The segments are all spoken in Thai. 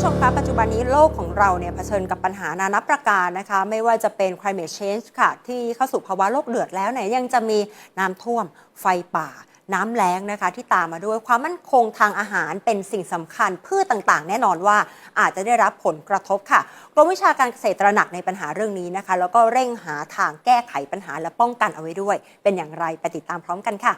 ผู้ชมคะปัจจุบันนี้โลกของเราเนี่ยเผชิญกับปัญหานานับประการนะคะ ไม่ว่าจะเป็น climate change ค่ะ ที่เข้าสู่ภาวะโลกเดือดแล้วเนี่ยยังจะมีน้ำท่วมไฟป่า น้ำแล้งนะคะ ที่ตามมาด้วยความมั่นคงทางอาหารเป็นสิ่งสำคัญพืชต่างๆ แน่นอนว่าอาจจะได้รับผลกระทบค่ะกรมวิชาการเกษตรตระหนักในปัญหาเรื่องนี้นะคะ แล้วก็เร่งหาทางแก้ไขปัญหาและป้องกันเอาไว้ด้วย เป็นอย่างไรไปติดตามพร้อมกันค่ะ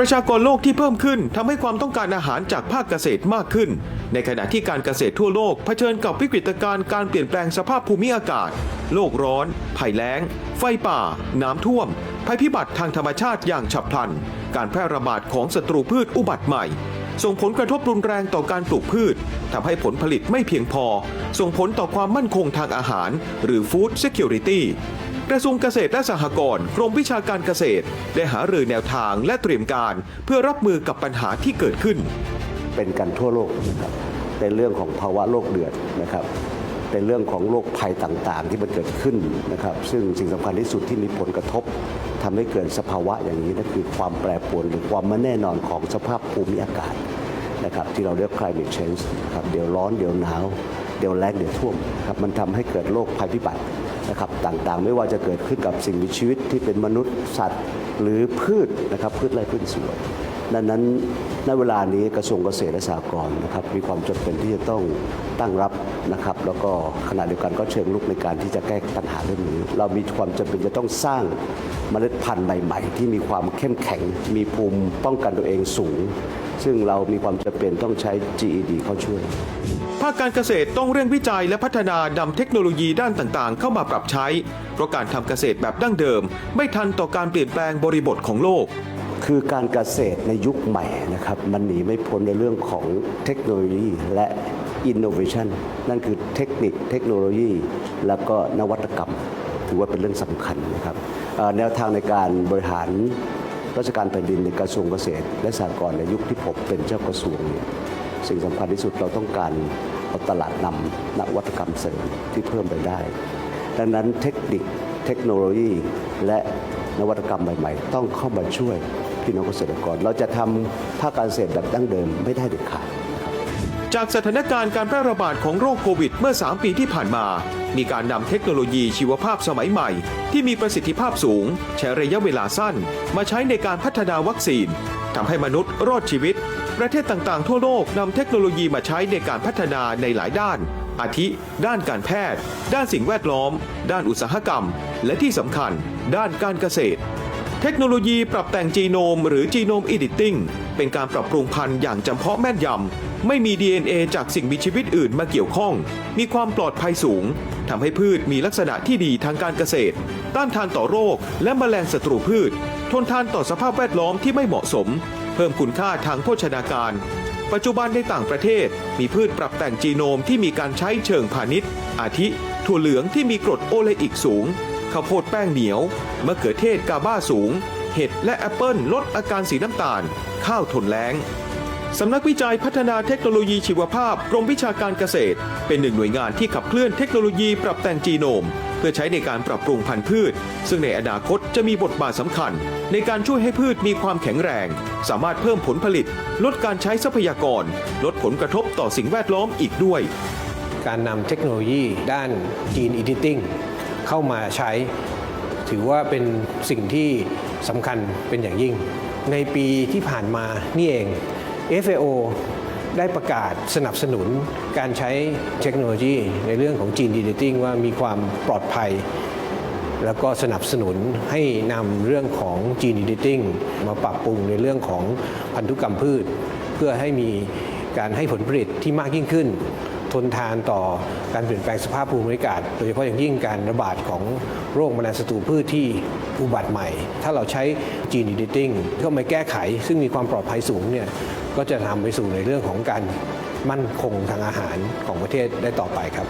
ประชากรโลกที่เพิ่มขึ้นทำให้ความต้องการอาหารจากภาคเกษตรมากขึ้น ในขณะที่การเกษตรทั่วโลกเผชิญกับวิกฤตการณ์การเปลี่ยนแปลงสภาพภูมิอากาศ โลกร้อน ภัยแล้ง ไฟป่า น้ำท่วม ภัยพิบัติทางธรรมชาติอย่างฉับพลัน การแพร่ระบาดของศัตรูพืชอุบัติใหม่ ส่งผลกระทบรุนแรงต่อการปลูกพืชทำให้ผลผลิตไม่เพียงพอ ส่งผลต่อความมั่นคงทางอาหาร หรือ Food Security กระทรวงเกษตรและสหกรณ์กรมวิชาการเกษตร ได้หารือแนวทางและเตรียมการเพื่อรับมือกับปัญหาที่เกิดขึ้น เป็นกันทั่วโลกนะครับเป็นเรื่องของภาวะโลกเดือดนะครับเป็นเรื่องของโรคภัยต่างๆ ที่มันเกิดขึ้นนะครับ ซึ่งสิ่งสำคัญที่สุดที่มีผลกระทบทำให้เกิดสภาวะอย่างนี้นั่นคือความแปรปรวนหรือความไม่แน่นอนของสภาพภูมิอากาศนะครับที่เราเรียก climate change ครับเดี๋ยวร้อนเดี๋ยวหนาว เดี๋ยวแล้งเดี๋ยวท่วมครับมันทำให้เกิดโรคภัยพิบัติ นะครับต่างๆ ไม่ว่าจะเกิดขึ้นกับสิ่งมีชีวิตที่เป็นมนุษย์สัตว์หรือพืชนะครับพืชไร่พืชสวนดังนั้นณเวลานี้กระทรวงเกษตรและสหกรณ์นะครับมีความจำเป็นที่จะต้องตั้งรับนะครับ แล้วก็ขณะเดียวกันก็เชิงลุกในการที่จะแก้ปัญหาเรื่องนี้ เรามีความจำเป็นจะต้องสร้างเมล็ดพันธุ์ใหม่ ๆ ที่มีความเข้มแข็ง มีภูมิป้องกันตัวเองสูง ซึ่งเรามีความจำเป็นต้องใช้ GED เข้าช่วย ภาคการเกษตรต้องเร่งวิจัยและพัฒนานำเทคโนโลยีด้านต่างๆ เข้ามาปรับใช้ เพราะการทำเกษตรแบบดั้งเดิม ไม่ทันต่อการเปลี่ยนแปลงบริบทของโลก คือการเกษตรในยุคใหม่นะครับ มันหนีไม่พ้นในเรื่องของเทคโนโลยีและ innovation นั่นคือเทคนิคเทคโนโลยี แล้วก็นวัตกรรม ถือว่าเป็นเรื่องสำคัญนะครับเอ่อแนวทางในการบริหาร ราชการแผ่นดินในกระทรวงเกษตร และสหกรณ์ในยุคที่ผมเป็นเจ้ากระทรวงเนี่ยสิ่งสำคัญที่สุดเราต้องการเอาตลาดนำนวัตกรรมเสริมที่เพิ่มไปได้ ดังนั้นเทคนิคเทคโนโลยี และนวัตกรรมใหม่ ๆ ต้องเข้ามาช่วยพี่น้องเกษตรกร เราจะทำภาคการเกษตรแบบดั้งเดิมไม่ได้เด็ดขาดจากสถานการณ์การแพร่ระบาดของโรคโควิดเมื่อ 3 ปีที่ผ่านมา มีการนำเทคโนโลยีชีวภาพสมัยใหม่ ที่มีประสิทธิภาพสูง ใช้ระยะเวลาสั้น มาใช้ในการพัฒนาวัคซีนทำให้มนุษย์รอดชีวิต ประเทศต่างๆ ทั่วโลกนำเทคโนโลยีมาใช้ในการพัฒนาในหลายด้าน อาทิ ด้านการแพทย์ ด้านสิ่งแวดล้อม ด้านอุตสาหกรรม และที่สำคัญ ด้านการเกษตร เทคโนโลยีปรับแต่งจีโนม หรือจีโนมอิดิติ้งเป็นการปรับปรุงพันธุ์อย่างจำเพาะแม่นยำไม่มี DNA จากสิ่งมีชีวิตอื่นมาเกี่ยวข้อง มีความปลอดภัยสูง ทำให้พืชมีลักษณะที่ดีทางการเกษตร ต้านทานต่อโรค และแมลงศัตรูพืช ทนทานต่อสภาพแวดล้อมที่ไม่เหมาะสม เพิ่มคุณค่าทางโภชนาการ ปัจจุบันในต่างประเทศ มีพืชปรับแต่งจีโนมที่มีการใช้เชิงพาณิชย์ อาทิ ถั่วเหลืองที่มีกรดโอเลอิกสูงข้าวโพดแป้งเหนียวมะเขือเทศกาบ้าสูง เห็ดและแอปเปิลลดอาการสีน้ำตาล ข้าวทนแล้ง สำนักวิจัยพัฒนาเทคโนโลยีชีวภาพกรมวิชาการเกษตร เป็นหนึ่งหน่วยงานที่ขับเคลื่อนเทคโนโลยีปรับแต่งจีโนม เพื่อใช้ในการปรับปรุงพันธุ์พืช ซึ่งในอนาคตจะมีบทบาทสำคัญ ในการช่วยให้พืชมีความแข็งแรง สามารถเพิ่มผลผลิต ลดการใช้ทรัพยากร ลดผลกระทบต่อสิ่งแวดล้อมอีกด้วย การนำเทคโนโลยีด้าน Gene Editing เข้ามาใช้ ถือว่าเป็นสิ่งที่สำคัญเป็นอย่างยิ่ง ในปีที่ผ่านมานี่เอง FAO ได้ประกาศสนับสนุนการใช้เทคโนโลยีในเรื่องของ Gene Editing ว่ามีความปลอดภัย แล้วก็สนับสนุนให้นำเรื่องของ Gene Editing มาปรับปรุงในเรื่องของพันธุกรรมพืช เพื่อให้มีการให้ผลผลิตที่มากยิ่งขึ้น ทนทานต่อการเปลี่ยนแปลงสภาพภูมิอากาศ โดยเฉพาะอย่างยิ่งการระบาดของโรคแมลงศัตรูพืชที่อุบัติใหม่ ถ้าเราใช้ Gene Editing เข้ามาแก้ไข ซึ่งมีความปลอดภัยสูงเนี่ย ก็จะนำไปสู่ในเรื่องของการมั่นคงทางอาหารของประเทศได้ต่อไปครับ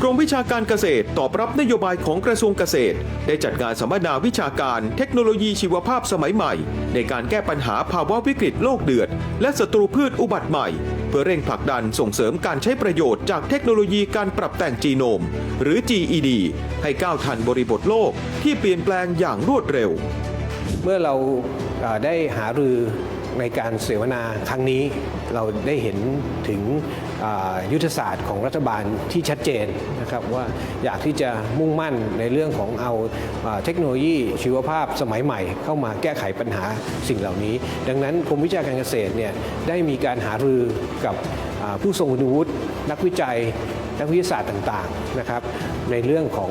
กรมวิชาการเกษตรตอบรับนโยบายของกระทรวงเกษตร ได้จัดงานสัมมนาวิชาการเทคโนโลยีชีวภาพสมัยใหม่ ในการแก้ปัญหาภาวะวิกฤตโลกเดือด และศัตรูพืชอุบัติใหม่ เพื่อเร่งผลักดันส่งเสริมการใช้ประโยชน์จากเทคโนโลยีการปรับแต่งจีโนม หรือ GED ให้ก้าวทันบริบทโลกที่เปลี่ยนแปลงอย่างรวดเร็ว เมื่อเราเอ่อได้หารือ ในการเสวนาครั้งนี้เราได้เห็นถึงยุทธศาสตร์ของรัฐบาลที่ชัดเจนนะครับว่าอยากที่จะมุ่งมั่นในเรื่องของเอาเทคโนโลยีชีวภาพสมัยใหม่ เข้ามาแก้ไขปัญหาสิ่งเหล่านี้ ดังนั้นกรมวิชาการเกษตรเนี่ยได้มีการหารือกับผู้ทรงคุณวุฒินักวิจัย นักวิทยาศาสตร์ต่างๆนะครับในเรื่องของ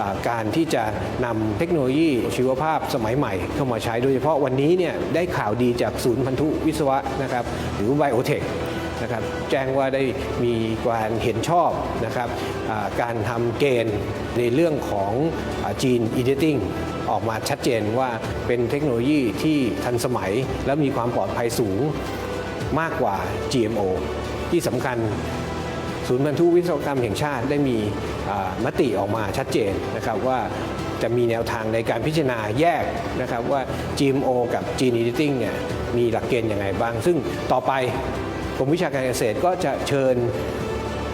อการที่จะนำเทคโนโลยีชีวภาพสมัยใหม่เข้ามาใช้โดยเฉพาะวันนี้เนี่ยได้ข่าวดีจากศูนย์พันธุวิศวะนะครับหรือไบโอเทคนะครับแจ้งว่าได้มีการเห็นชอบนะครับการทำเกณฑ์ในเรื่องของจีนอีเดติ้งออกมาชัดเจนว่าเป็นเทคโนโลยีที่ทันสมัยและมีความปลอดภัยสูงมากกว่า GMO ที่สำคัญ ศูนย์บรรทุวิศวกรรมแห่งชาติได้มีมติออกมาชัดเจนนะครับว่าจะมีแนวทางในการพิจารณาแยกนะครับว่า GMO กับ Gene Editing เนี่ยมีหลักเกณฑ์อย่างไรบ้าง ซึ่งต่อไปกรมวิชาการเกษตรก็จะเชิญ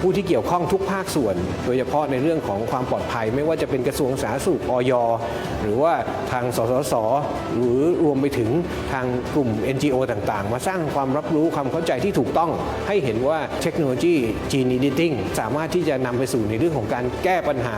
ผู้ที่เกี่ยวข้องทุกภาคส่วน โดยเฉพาะในเรื่องของความปลอดภัย ไม่ว่าจะเป็นกระทรวงสาธารณสุขอยหรือว่าทางสสส หรือรวมไปถึงทางกลุ่ม NGO ต่างๆ มาสร้างความรับรู้ความเข้าใจที่ถูกต้อง ให้เห็นว่าเทคโนโลยี Gene Editing สามารถที่จะนำไปสู่ในเรื่องของการแก้ปัญหา